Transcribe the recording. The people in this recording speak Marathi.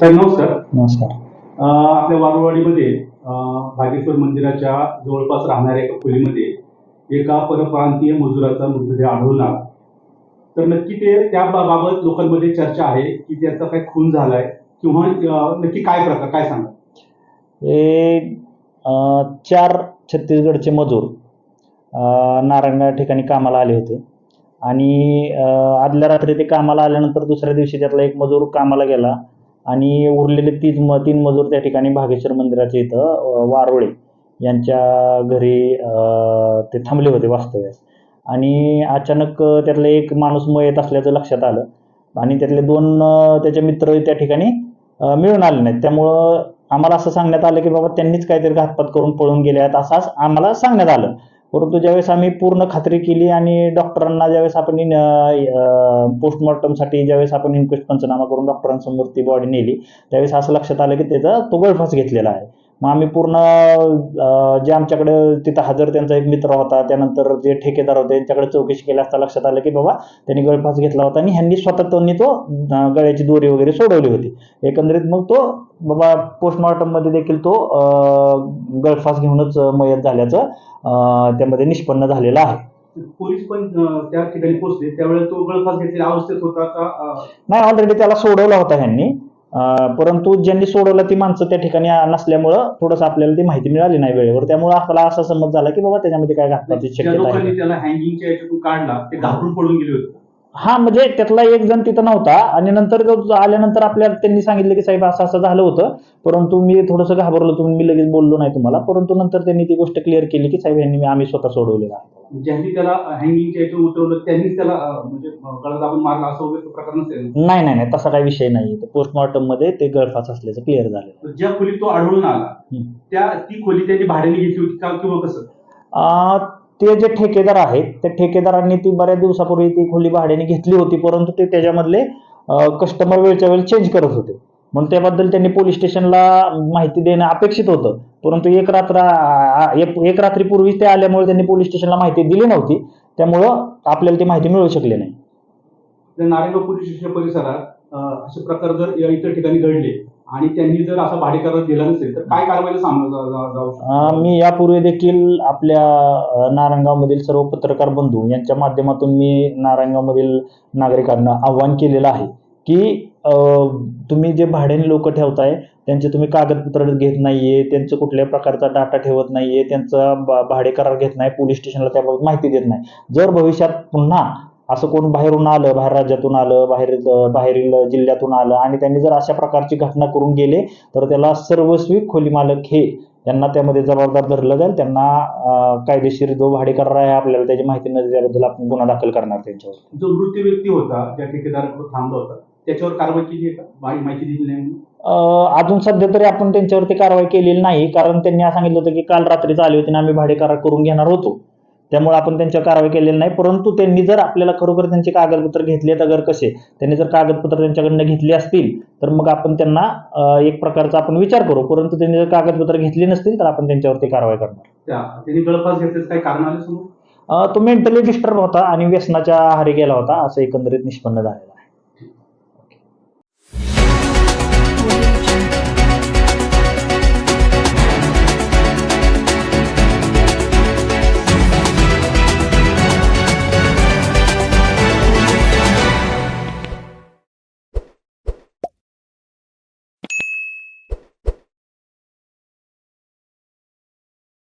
साहेब नमस्कार. नमस्कार. आपल्या वारुवाडीमध्ये भागेश्वर मंदिराच्या जवळपास राहणाऱ्या एका खोलीमध्ये एका परप्रांतीय मजुराचा मृतदेह आढळून आला. तर नक्की ते त्या बा- बाबत लोकांमध्ये चर्चा आहे की त्याचा काही खून झालाय किंवा नक्की काय प्रकार काय सांगा हे चार छत्तीसगडचे मजूर अं, नारायण या ठिकाणी कामाला आले होते. आणि आदल्या रात्री ते कामाला आल्यानंतर दुसऱ्या दिवशी त्यातला एक मजूर कामाला गेला. आणि उरलेले तीज म तीन मजूर त्या ठिकाणी भागेश्वर मंदिराच्या इथं वारोळे यांच्या घरी ते थांबले होते वास्तव्यास. आणि अचानक त्यातलं त्यातला एक माणूस मयत असल्याचं लक्षात आलं. आणि त्यातले दोन त्याचे मित्र त्या ठिकाणी मिळून आले नाहीत. त्यामुळं आम्हाला असं सांगण्यात आलं की बाबा त्यांनीच काहीतरी घातपात करून पळून गेले आहेत असं आम्हाला सांगण्यात आलं. परंतु ज्यावेळेस आम्ही पूर्ण खात्री केली आणि डॉक्टरांना ज्यावेळेस आपण पोस्टमॉर्टमसाठी ज्यावेळेस आपण इन्क्वेस्ट पंचनामा करून डॉक्टरांसमोर ती बॉडी नेली त्यावेळेस असं लक्षात आलं की त्याचा तो गळफास घेतलेला आहे. मग आम्ही पूर्ण जे आमच्याकडे तिथं हजर त्यांचा एक मित्र होता त्यानंतर जे ठेकेदार होते त्यांच्याकडे चौकशी केली असता लक्षात आलं की बाबा त्यांनी गळफास घेतला होता आणि ह्यांनी स्वतः त्यांनी तो गळ्याची दोरी वगैरे सोडवली होती. एकंदरीत मग तो बाबा पोस्टमॉर्टममध्ये देखील तो गळफास घेऊनच मयत झाल्याचं त्यामध्ये निष्पन्न झालेलं आहे. पोलीस पण त्या ठिकाणी पोहोचले. त्यावेळेस तो गळफास घेतलेल्या अवस्थेत होता का नाही ऑलरेडी त्याला सोडवला होता ह्यांनी. परंतु ज्यांनी सोडवलं ती माणसं त्या ठिकाणी नसल्यामुळं थोडंसं आपल्याला ती माहिती मिळाली नाही वेळेवर. त्यामुळे आपल्याला असा समज झाला की बाबा त्याच्यामध्ये काय ज्या शक्यता आहे. लोकांनी त्याला हँगिंगच्या याच्यातून काढला. ते घाबरून पडून गेले होते. हा म्हणजे त्यातला एक जण तिथं नव्हता आणि नंतर आल्यानंतर आपल्याला त्यांनी सांगितलं की साहेब असं असं झालं होतं. परंतु मी थोडंसं घाबरलो तुम्ही मी लगेच बोललो नाही तुम्हाला. परंतु नंतर त्यांनी ती गोष्ट क्लिअर केली की साहेब यांनी आम्ही स्वतः सोडवलेलं आहे. ज्यांनी त्याला हँगिंगच्या याच्यातून उतरवलं त्यांनीच त्याला म्हणजे गळा दाबून मारला असं वगैरे तो प्रकार नसेल नाही नाही नाही तसा काही विषय नाही पोस्टमॉर्टममध्ये ते गळफास असल्याचं क्लिअर झालं तर ज्या खोलीत तो आढळून आला. त्या ती खोली त्यांनी भाड्याने घेतली होती का किंवा कसं? ते जे ठेकेदार आहेत त्या ठेकेदारांनी ती बऱ्याच दिवसापूर्वी ती खोली भाड्याने घेतली होती परंतु ते त्याच्यामधले कस्टमर वेळच्या वेळी चेंज करत होते. म्हणून त्याबद्दल त्यांनी पोलीस स्टेशनला माहिती देणं अपेक्षित होतं. परंतु एक रात्र एक एक रात्रीपूर्वी ते आल्यामुळे त्यांनी पोलीस स्टेशनला माहिती दिली नव्हती. त्यामुळं आपल्याला ती माहिती मिळू शकली नाही. नारायणगाव पोलीस स्टेशन परिसरात असे प्रकार जर या इतर ठिकाणी घडले आणि त्यांनी जर असा भाडेकरार दिला नसेल तर काय कारवाईला जा- जाऊ मी यापूर्वी देखील आपल्या नारायणगावमधील सर्व पत्रकार बंधू यांच्या माध्यमातून मी नारायणगावमधील नागरिकांना आव्हान केलेलं आहे की तुम्ही जे भाड्याने लोक ठेवताय त्यांचे तुम्ही कागदपत्र घेत नाहीये त्यांचं कुठल्याही प्रकारचा डाटा ठेवत नाहीये त्यांचा भा- भाडे करार घेत नाही पोलीस स्टेशनला त्याबाबत माहिती देत नाही. जर भविष्यात पुन्हा असं कोण बाहेरून आलं बाहेर राज्यातून आलं बाहेर बाहेरील जिल्ह्यातून आलं आणि त्यांनी जर अशा प्रकारची घटना करून गेले तर त्याला सर्वस्वी खोली मालक हे त्यांना त्यामध्ये जबाबदार धरलं जाईल. त्यांना कायदेशीर जो भाडे करार आहे आपल्याला त्याची माहिती न दिल्याबद्दल आपण गुन्हा दाखल करणार त्यांच्यावर जो मृत्यू व्यक्ती होता त्या ठेकेदाराकडे थांबला होता. त्याच्यावर कारवाई केली आहे का? माहि- माहिती दिली नाही म्हणून? अं, अजून सध्या तरी आपण त्यांच्यावरती कारवाई केलेली नाही कारण त्यांनी असं सांगितलं होतं की काल रात्रीच आली होती आणि आम्ही भाडे करार करून घेणार होतो. त्यामुळे आपण त्यांच्यावर कारवाई केलेली नाही परंतु त्यांनी जर आपल्याला खरोखर त्यांचे कागदपत्र घेतले तर कसे त्यांनी जर कागदपत्र त्यांच्याकडनं घेतली असतील तर मग आपण त्यांना अं, एक प्रकारचा आपण विचार करू. परंतु त्यांनी जर कागदपत्र घेतली नसतील तर आपण त्यांच्यावरती कारवाई करणार. त्या त्यांनी गळफास घेतल्याचं काही कारण आले समोर? अं, तो मेंटली डिस्टर्ब होता आणि व्यसनाच्या आहारी गेला होता असं एकंदरीत निष्पन्न झालेलं आहे. with